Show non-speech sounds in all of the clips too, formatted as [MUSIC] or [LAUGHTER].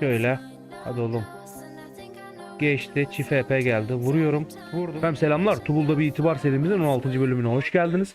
Şöyle. Hadi oğlum. Geçti. Çift EP geldi. Vuruyorum. Vurdum. Hem selamlar. Tubul'da bir itibar serimizin 16. bölümüne hoş geldiniz.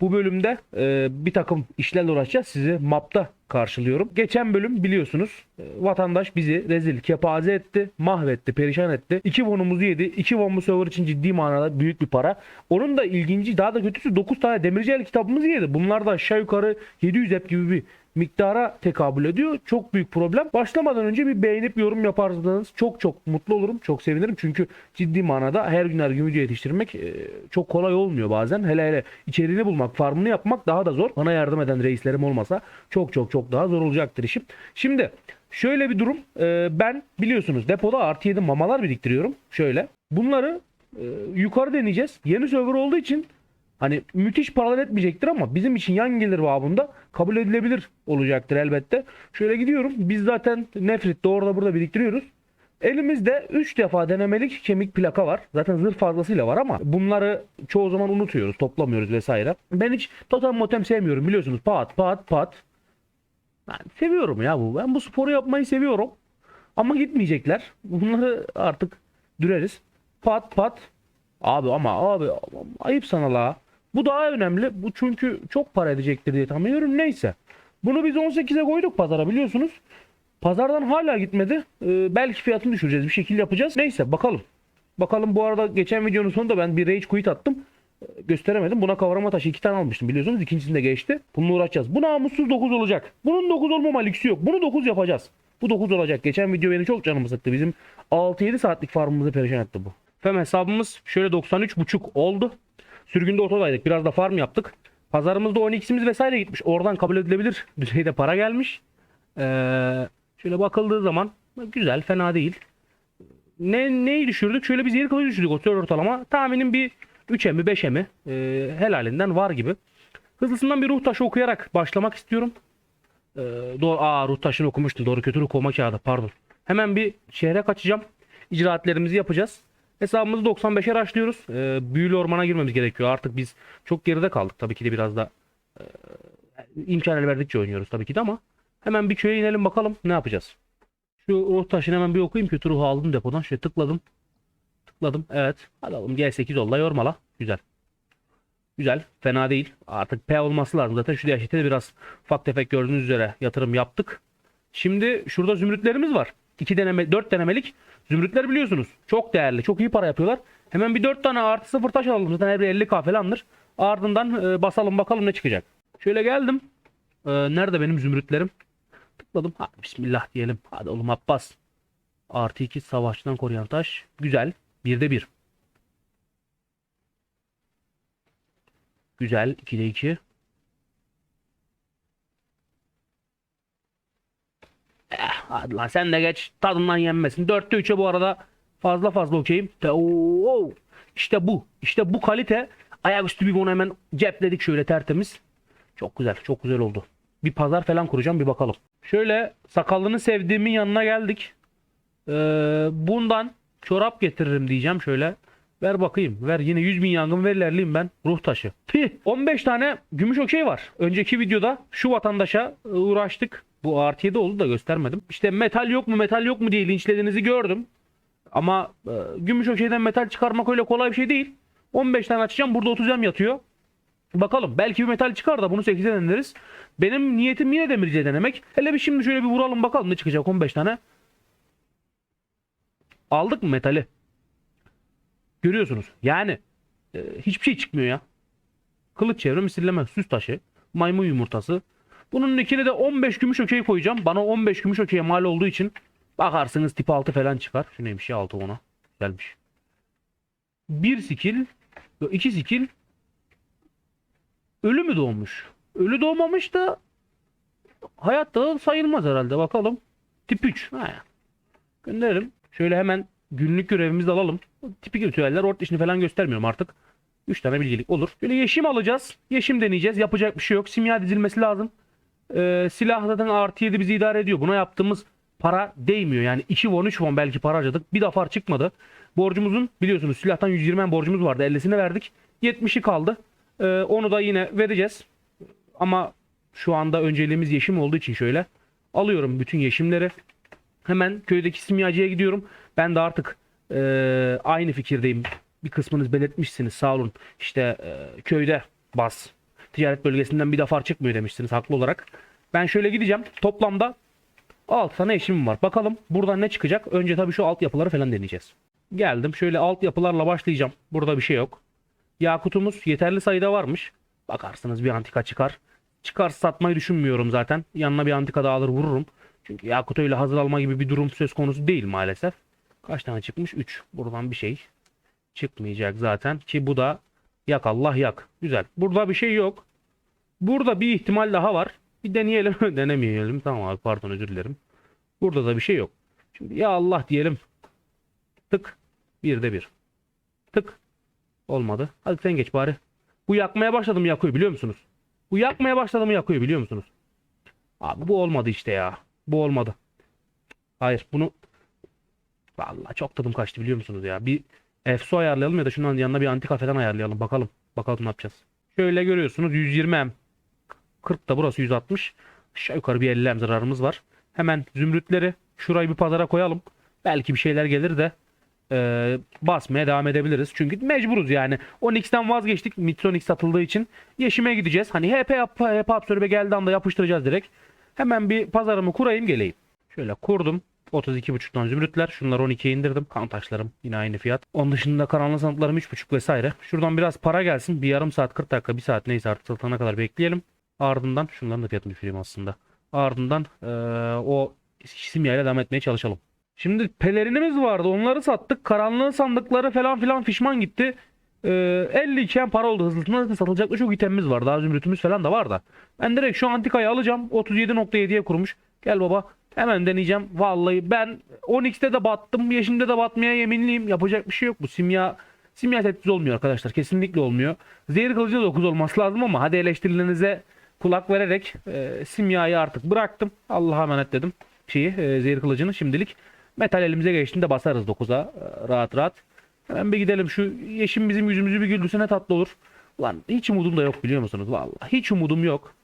Bu bölümde e, bir takım işlerle uğraşacağız. Sizi mapta karşılıyorum. Geçen bölüm biliyorsunuz vatandaş bizi rezil, kepaze etti, mahvetti, perişan etti. 2 bonumuzu yedi. 2 won bu server için ciddi manada büyük bir para. Onun da ilginci daha da kötüsü 9 tane demirci el kitabımızı yedi. Bunlar da aşağı yukarı 700 hep gibi bir miktara tekabül ediyor. Çok büyük problem. Başlamadan önce bir beğenip yorum yaparsanız çok çok mutlu olurum. Çok sevinirim. Çünkü ciddi manada her gün her gün video yetiştirmek e, çok kolay olmuyor bazen. Hele hele içeriğini bulmak, farmını yapmak daha da zor. Bana yardım eden reislerim olmasa çok çok çok daha zor olacaktır işim. Şimdi şöyle bir durum. E, ben biliyorsunuz depoda artı 7 mamalar biriktiriyorum. Şöyle. Bunları e, yukarı deneyeceğiz. Yeni server olduğu için Hani müthiş paralar etmeyecektir ama bizim için yan gelir babında kabul edilebilir olacaktır elbette. Şöyle gidiyorum. Biz zaten nefret de orada burada biriktiriyoruz. Elimizde 3 defa denemelik kemik plaka var. Zaten zırh fazlasıyla var ama bunları çoğu zaman unutuyoruz, toplamıyoruz vesaire. Ben hiç totem motem sevmiyorum biliyorsunuz. Pat pat pat. Ben seviyorum ya bu. Ben bu sporu yapmayı seviyorum. Ama gitmeyecekler. Bunları artık düreriz. Pat pat. Abi ama abi ayıp sana la. Bu daha önemli. Bu çünkü çok para edecektir diye tahmin ediyorum. Neyse. Bunu biz 18'e koyduk pazara biliyorsunuz. Pazardan hala gitmedi. Ee, belki fiyatını düşüreceğiz. Bir şekilde yapacağız. Neyse bakalım. Bakalım bu arada geçen videonun sonunda ben bir rage quit attım. Gösteremedim. Buna kavrama taşı iki tane almıştım biliyorsunuz. İkincisinde geçti. Bununla uğraşacağız. Bu namussuz 9 olacak. Bunun 9 olmama lüksü yok. Bunu 9 yapacağız. Bu 9 olacak. Geçen video beni çok canımı sıktı. Bizim 6-7 saatlik farmımızı perişan etti bu. Fem hesabımız şöyle 93.5 oldu. Sürgünde ortadaydık. Biraz da farm yaptık. Pazarımızda 12'simiz vesaire gitmiş. Oradan kabul edilebilir düzeyde para gelmiş. Ee, şöyle bakıldığı zaman güzel, fena değil. Ne neyi düşürdük? Şöyle bir zehir kılıcı düşürdük o server ortalama. Tahminim bir 3'e mi 5'e mi e, helalinden var gibi. Hızlısından bir ruh taşı okuyarak başlamak istiyorum. Ee, doğru, aa ruh taşını okumuştum. Doğru kötü ruh kovma kağıdı pardon. Hemen bir şehre kaçacağım. İcraatlerimizi yapacağız. Hesabımızı 95'e raşlıyoruz. Ee, büyülü ormana girmemiz gerekiyor. Artık biz çok geride kaldık. Tabii ki de biraz da e, imkan el verdikçe oynuyoruz tabii ki de ama hemen bir köye inelim bakalım ne yapacağız. Şu ruh taşını hemen bir okuyayım. Kötü ruhu aldım depodan. Şöyle tıkladım. Tıkladım. Evet. Hadi oğlum G8 yolla yormala. Güzel. Güzel. Fena değil. Artık P olması lazım. Zaten şu DHT'de de biraz ufak tefek gördüğünüz üzere yatırım yaptık. Şimdi şurada zümrütlerimiz var. 2 deneme, 4 denemelik zümrütler biliyorsunuz. Çok değerli. Çok iyi para yapıyorlar. Hemen bir 4 tane artı sıfır taş alalım. Zaten her biri 50k falandır. Ardından e, basalım bakalım ne çıkacak. Şöyle geldim. E, nerede benim zümrütlerim? Tıkladım. Ha, bismillah diyelim. Hadi oğlum Abbas. Artı 2 savaşçıdan koruyan taş. Güzel. Birde bir. Güzel. 2'de 2. Eh, hadi lan sen de geç. Tadından yenmesin. 4'te 3'e bu arada fazla fazla okeyim. Oo, İşte bu. İşte bu kalite. Ayaküstü bir bunu hemen cepledik şöyle tertemiz. Çok güzel. Çok güzel oldu. Bir pazar falan kuracağım bir bakalım. Şöyle sakallını sevdiğimin yanına geldik. Ee, bundan çorap getiririm diyeceğim şöyle. Ver bakayım. Ver yine 100 bin yangın ver ilerleyeyim ben. Ruh taşı. Pih. 15 tane gümüş okey var. Önceki videoda şu vatandaşa e, uğraştık. Bu artı 7 oldu da göstermedim. İşte metal yok mu metal yok mu diye linçlediğinizi gördüm. Ama e, gümüş okeyden metal çıkarmak öyle kolay bir şey değil. 15 tane açacağım. Burada 30 em yatıyor. Bakalım belki bir metal çıkar da bunu 8'e deneriz. Benim niyetim yine demirciye denemek. Hele bir şimdi şöyle bir vuralım bakalım ne çıkacak 15 tane. Aldık mı metali? Görüyorsunuz. Yani e, hiçbir şey çıkmıyor ya. Kılıç çevre misilleme süs taşı. Maymun yumurtası. Bunun ikine de 15 gümüş okey koyacağım. Bana 15 gümüş okey mal olduğu için bakarsınız tip 6 falan çıkar. Şu neymiş ya 6 ona. Güzelmiş. Bir skill. iki skill. Ölü mü doğmuş? Ölü doğmamış da hayatta sayılmaz herhalde. Bakalım. Tip 3. Ha. Gönderelim. Şöyle hemen günlük görevimizi de alalım. Tipik ritüeller ort işini falan göstermiyorum artık. 3 tane bilgilik olur. Böyle yeşim alacağız. Yeşim deneyeceğiz. Yapacak bir şey yok. Simya dizilmesi lazım. Ee, silah zaten artı 7 bizi idare ediyor. Buna yaptığımız para değmiyor. Yani 2 won 3 won belki para harcadık. Bir defa çıkmadı. Borcumuzun biliyorsunuz silahtan 120 borcumuz vardı. 50'sini verdik. 70'i kaldı. Ee, onu da yine vereceğiz. Ama şu anda önceliğimiz yeşim olduğu için şöyle alıyorum bütün yeşimleri. Hemen köydeki simyacıya gidiyorum. Ben de artık e, aynı fikirdeyim. Bir kısmınız belirtmişsiniz sağ olun. İşte e, köyde bas. Ticaret bölgesinden bir defa çıkmıyor demiştiniz haklı olarak. Ben şöyle gideceğim. Toplamda 6 tane eşim var. Bakalım buradan ne çıkacak? Önce tabii şu altyapıları falan deneyeceğiz. Geldim. Şöyle altyapılarla başlayacağım. Burada bir şey yok. Yakutumuz yeterli sayıda varmış. Bakarsınız bir antika çıkar. Çıkarsa satmayı düşünmüyorum zaten. Yanına bir antika daha alır vururum. Çünkü Yakut öyle hazır alma gibi bir durum söz konusu değil maalesef. Kaç tane çıkmış? 3. Buradan bir şey çıkmayacak zaten. Ki bu da yak Allah yak. Güzel. Burada bir şey yok. Burada bir ihtimal daha var. Bir deneyelim. [LAUGHS] Denemeyelim. Tamam abi pardon özür dilerim. Burada da bir şey yok. Şimdi ya Allah diyelim. Tık. Bir de bir. Tık. Olmadı. Hadi sen geç bari. Bu yakmaya başladım yakıyor biliyor musunuz? Bu yakmaya başladı mı yakıyor biliyor musunuz? Abi bu olmadı işte ya. Bu olmadı. Hayır bunu Vallahi çok tadım kaçtı biliyor musunuz ya. Bir EFSO ayarlayalım ya da şunun yanına bir antika falan ayarlayalım. Bakalım. Bakalım ne yapacağız. Şöyle görüyorsunuz 120 M. 40 da burası 160. Aşağı yukarı bir 50 M zararımız var. Hemen zümrütleri şurayı bir pazara koyalım. Belki bir şeyler gelir de e, basmaya devam edebiliriz. Çünkü mecburuz yani. Onyx'ten vazgeçtik. Mitronyx satıldığı için. Yeşime gideceğiz. Hani HP yap, HP absorbe geldiği anda yapıştıracağız direkt. Hemen bir pazarımı kurayım geleyim. Şöyle kurdum. 32.5'tan zümrütler. Şunları 12'ye indirdim. Kan taşlarım yine aynı fiyat. Onun dışında karanlık sanatlarım 3.5 vesaire. Şuradan biraz para gelsin. Bir yarım saat 40 dakika bir saat neyse artık satana kadar bekleyelim. Ardından şunların da fiyatını düşüreyim aslında. Ardından eee, o simyayla devam etmeye çalışalım. Şimdi pelerinimiz vardı. Onları sattık. Karanlığın sandıkları falan filan fişman gitti. Ee, 50 iken para oldu hızlısına zaten satılacak da çok itemimiz var. Daha zümrütümüz falan da var da. Ben direkt şu antikayı alacağım. 37.7'ye kurmuş. Gel baba. Hemen deneyeceğim. Vallahi ben 10x'te de battım. Yeşimde de batmaya yeminliyim. Yapacak bir şey yok bu. Simya simya setsiz olmuyor arkadaşlar. Kesinlikle olmuyor. Zehir kılıcı da 9 olması lazım ama hadi eleştirilerinize kulak vererek e, simyayı artık bıraktım. Allah'a emanet dedim. Şeyi e, zehir kılıcını şimdilik. Metal elimize geçtiğinde basarız 9'a e, rahat rahat. Hemen bir gidelim şu yeşim bizim yüzümüzü bir güldürse ne tatlı olur. Ulan hiç umudum da yok biliyor musunuz? Vallahi hiç umudum yok.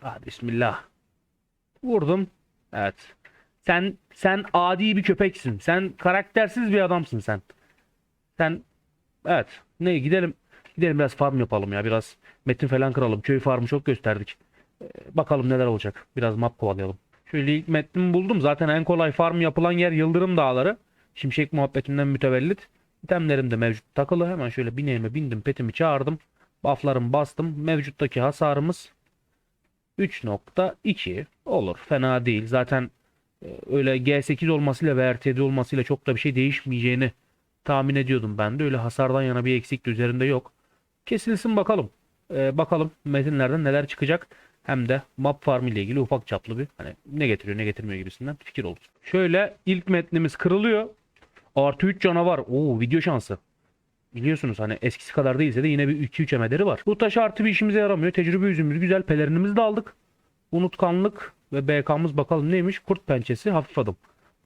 Hadi bismillah. Vurdum. Evet. Sen sen adi bir köpeksin. Sen karaktersiz bir adamsın sen. Sen evet. Ne gidelim gidelim biraz farm yapalım ya. Biraz metin falan kıralım. Köy farmı çok gösterdik. Ee, bakalım neler olacak. Biraz map kovalayalım. Şöyle ilk metnimi buldum. Zaten en kolay farm yapılan yer Yıldırım Dağları. Şimşek muhabbetinden mütevellit. İtemlerim de mevcut takılı. Hemen şöyle bineğime bindim. Petimi çağırdım. Bufflarımı bastım. Mevcuttaki hasarımız 3.2 olur. Fena değil. Zaten e, öyle G8 olmasıyla ve RTD olmasıyla çok da bir şey değişmeyeceğini tahmin ediyordum ben de. Öyle hasardan yana bir eksik de üzerinde yok. Kesilsin bakalım. Ee, bakalım metinlerden neler çıkacak. Hem de map farm ile ilgili ufak çaplı bir hani ne getiriyor ne getirmiyor gibisinden fikir olsun. Şöyle ilk metnimiz kırılıyor. Artı 3 canavar. Oo video şansı. Biliyorsunuz hani eskisi kadar değilse de yine bir 2-3 emederi var. Bu taş artı bir işimize yaramıyor. Tecrübe yüzümüz güzel. Pelerinimizi de aldık. Unutkanlık ve BK'mız bakalım neymiş? Kurt pençesi hafif adım.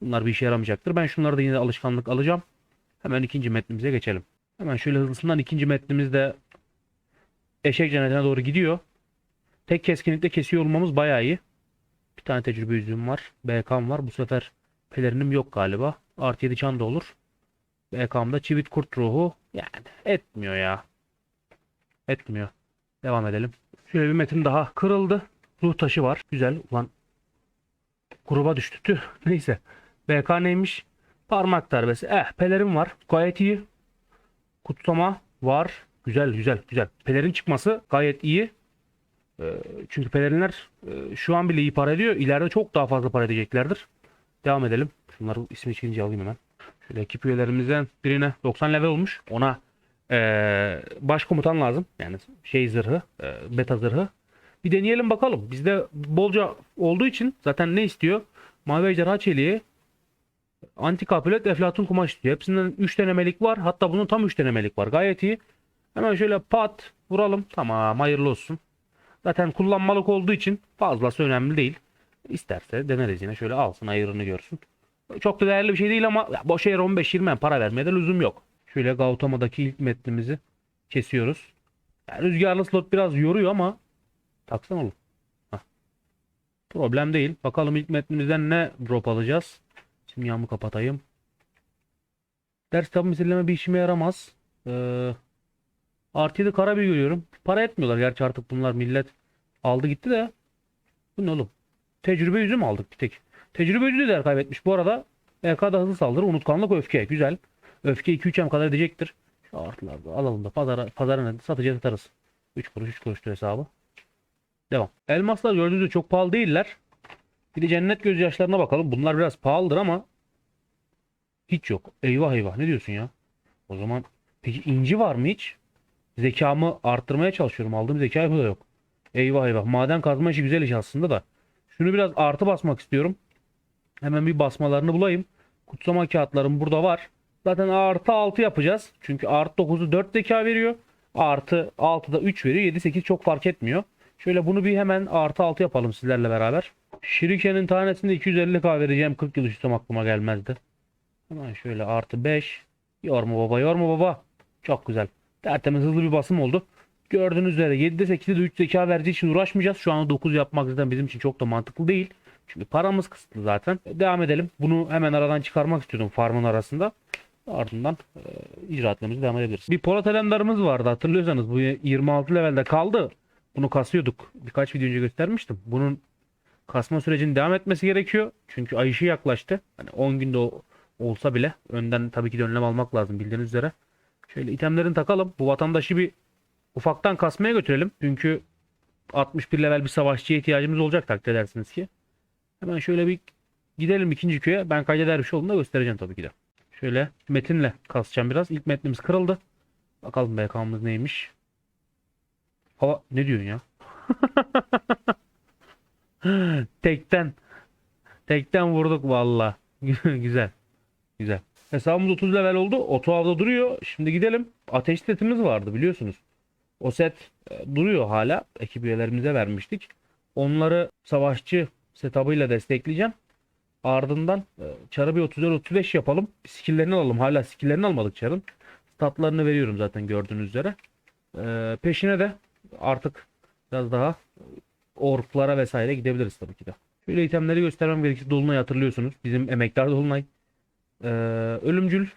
Bunlar bir işe yaramayacaktır. Ben şunları da yine alışkanlık alacağım. Hemen ikinci metnimize geçelim. Hemen şöyle hızlısından ikinci metnimiz de eşek cennetine doğru gidiyor. Tek keskinlikte kesiyor olmamız bayağı iyi. Bir tane tecrübe yüzüğüm var. BK'm var. Bu sefer pelerinim yok galiba. Artı 7 can da olur. BK'mda çivit kurt ruhu. Yani etmiyor ya. Etmiyor. Devam edelim. Şöyle bir metin daha kırıldı. Ruh taşı var. Güzel. Ulan gruba düştü. Tüh. [LAUGHS] Neyse. BK neymiş? Parmak darbesi. Eh pelerin var. Gayet iyi. Kutsama var. Güzel güzel güzel. Pelerin çıkması gayet iyi. Ee, çünkü pelerinler e, şu an bile iyi para ediyor. İleride çok daha fazla para edeceklerdir. Devam edelim. Şunları ismi çıkınca alayım hemen. Şöyle ekip üyelerimizden birine 90 level olmuş. Ona eee başkomutan lazım. Yani şey zırhı, eee, beta zırhı. Bir deneyelim bakalım. Bizde bolca olduğu için zaten ne istiyor? Mavi ejderha çeliği, antikapilet, eflatun kumaş istiyor. Hepsinden 3 denemelik var. Hatta bunun tam 3 denemelik var. Gayet iyi. Hemen şöyle pat vuralım. Tamam hayırlı olsun. Zaten kullanmalık olduğu için fazlası önemli değil. İsterse deneriz yine. Şöyle alsın ayırını görsün. Çok da değerli bir şey değil ama ya boş yere 15-20 para vermeye de lüzum yok. Şöyle Gautama'daki ilk metnimizi kesiyoruz. Yani rüzgarlı slot biraz yoruyor ama taksana oğlum. Hah. Problem değil. Bakalım ilk metnimizden ne drop alacağız. Simyamı kapatayım. Ders tabi misilleme bir işime yaramaz. Ee, artı 7 kara bir görüyorum. Para etmiyorlar gerçi artık bunlar millet aldı gitti de. Bu ne oğlum? Tecrübe yüzü mü aldık bir tek? Tecrübe yüzü de kaybetmiş. Bu arada EK'da hızlı saldırı, unutkanlık, öfke. Güzel. Öfke 2-3 hem kadar edecektir. Şu artılarda alalım da pazara, ne satıcıya satarız. 3 kuruş 3 kuruştur hesabı. Devam. Elmaslar gördüğünüz gibi çok pahalı değiller. Bir de cennet gözyaşlarına bakalım. Bunlar biraz pahalıdır ama hiç yok. Eyvah eyvah ne diyorsun ya? O zaman peki inci var mı hiç? Zekamı arttırmaya çalışıyorum. Aldığım zeka bu da yok. Eyvah eyvah. Maden kazma işi güzel iş aslında da. Şunu biraz artı basmak istiyorum. Hemen bir basmalarını bulayım. Kutsama kağıtlarım burada var. Zaten artı 6 yapacağız. Çünkü artı 9'u 4 zeka veriyor. Artı 6 da 3 veriyor. 7 8 çok fark etmiyor. Şöyle bunu bir hemen artı 6 yapalım sizlerle beraber. Şirikenin tanesinde 250k vereceğim. 40 yıl üstüm aklıma gelmezdi. Hemen şöyle artı 5. Yorma baba yorma baba. Çok güzel. Tertemiz hızlı bir basım oldu. Gördüğünüz üzere 7'de 8'de de 3 zeka vereceği için uğraşmayacağız. Şu an 9 yapmak zaten bizim için çok da mantıklı değil. Çünkü paramız kısıtlı zaten. Devam edelim. Bunu hemen aradan çıkarmak istiyordum farmın arasında. Ardından e, icraatlarımıza devam edebiliriz. Bir Polat Alemdar'ımız vardı hatırlıyorsanız. Bu 26 levelde kaldı. Bunu kasıyorduk. Birkaç video önce göstermiştim. Bunun kasma sürecinin devam etmesi gerekiyor. Çünkü ay ışığı yaklaştı. Hani 10 günde olsa bile önden tabii ki de önlem almak lazım bildiğiniz üzere. Şöyle itemlerini takalım. Bu vatandaşı bir ufaktan kasmaya götürelim. Çünkü 61 level bir savaşçıya ihtiyacımız olacak takdir edersiniz ki. Hemen şöyle bir gidelim ikinci köye. Ben kaydeder bir şey olduğunu da göstereceğim tabii ki de. Şöyle metinle kasacağım biraz. İlk metnimiz kırıldı. Bakalım BK'mız neymiş. Hava ne diyorsun ya? [LAUGHS] Tekten. Tekten vurduk valla. [LAUGHS] Güzel. Güzel. Hesabımız 30 level oldu. Oto avda duruyor. Şimdi gidelim. Ateş setimiz vardı biliyorsunuz. O set e, duruyor hala. Ekip üyelerimize vermiştik. Onları savaşçı setup'ıyla destekleyeceğim. Ardından e, çarı bir 34-35 yapalım. Skill'lerini alalım. Hala skill'lerini almadık çarın. Statlarını veriyorum zaten gördüğünüz üzere. E, peşine de artık biraz daha orklara vesaire gidebiliriz tabii ki de. Şöyle itemleri göstermem gerekirse Dolunay hatırlıyorsunuz. Bizim emektar Dolunay. E, ölümcül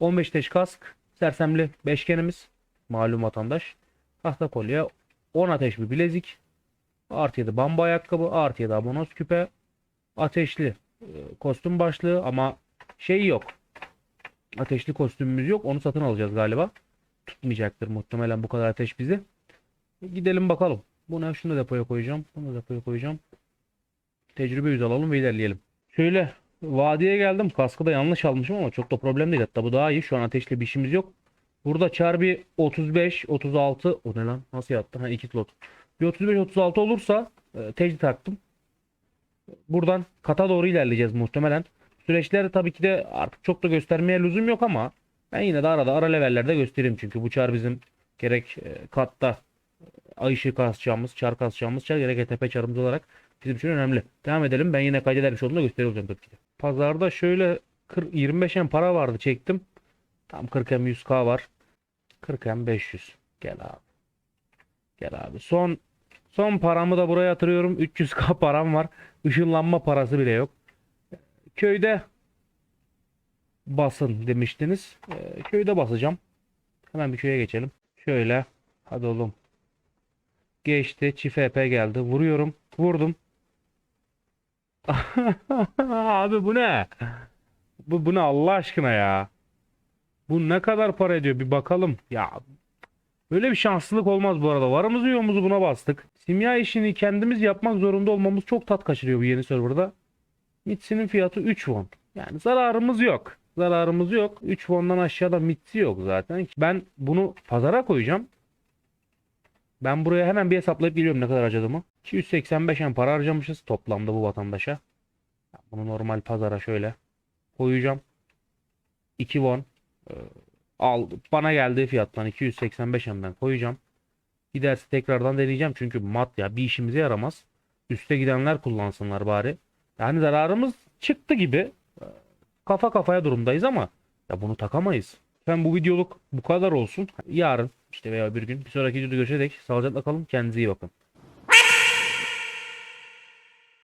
15 teş kask. Sersemli beşgenimiz. Malum vatandaş. Tahta kolye. 10 ateş bir bilezik. Artı 7 bamba ayakkabı. Artı 7 abonos küpe. Ateşli e, kostüm başlığı ama şey yok. Ateşli kostümümüz yok. Onu satın alacağız galiba. Tutmayacaktır muhtemelen bu kadar ateş bizi. Gidelim bakalım. Bunu şunu da depoya koyacağım. Bunu da depoya koyacağım. Tecrübe yüz alalım ve ilerleyelim. Şöyle vadiye geldim. Kaskı da yanlış almışım ama çok da problem değil. Hatta bu daha iyi. Şu an ateşli bir işimiz yok. Burada çar bir 35, 36. O ne lan? Nasıl yattı? Ha iki slot. Bir 35, 36 olursa e, tecdi taktım. Buradan kata doğru ilerleyeceğiz muhtemelen. Süreçleri tabii ki de artık çok da göstermeye lüzum yok ama ben yine de arada ara levellerde göstereyim. Çünkü bu çar bizim gerek e, katta e, ay ışığı kasacağımız, çar kasacağımız çar gerek tepe çarımız olarak bizim için önemli. Devam edelim. Ben yine kaydeder bir şey olduğunu da göstereceğim tabii ki de. Pazarda şöyle 40, 25 em para vardı çektim. Tam 40 em 100k var. 40 em 500. Gel abi. Gel abi. Son son paramı da buraya yatırıyorum. 300k param var. Işınlanma parası bile yok. Köyde basın demiştiniz. Ee, köyde basacağım. Hemen bir köye geçelim. Şöyle. Hadi oğlum. Geçti. Çift EP geldi. Vuruyorum. Vurdum. [LAUGHS] Abi bu ne? Bu, bu ne Allah aşkına ya? Bu ne kadar para ediyor bir bakalım. Ya böyle bir şanslılık olmaz bu arada. Varımızı yoğumuzu buna bastık. Simya işini kendimiz yapmak zorunda olmamız çok tat kaçırıyor bu yeni serverda. Mitsi'nin fiyatı 3 won. Yani zararımız yok. Zararımız yok. 3 won'dan aşağıda Mitsi yok zaten. Ben bunu pazara koyacağım. Ben buraya hemen bir hesaplayıp geliyorum ne kadar harcadığımı. 285 en para harcamışız toplamda bu vatandaşa. Bunu normal pazara şöyle koyacağım. 2 won. Al, bana geldiği fiyattan 285 ben koyacağım. Giderse tekrardan deneyeceğim çünkü mat ya bir işimize yaramaz. Üste gidenler kullansınlar bari. Yani zararımız çıktı gibi. Kafa kafaya durumdayız ama ya bunu takamayız. Efendim bu videoluk bu kadar olsun. Yarın işte veya bir gün bir sonraki videoda görüşecek. Sağlıcakla kalın. Kendinize iyi bakın.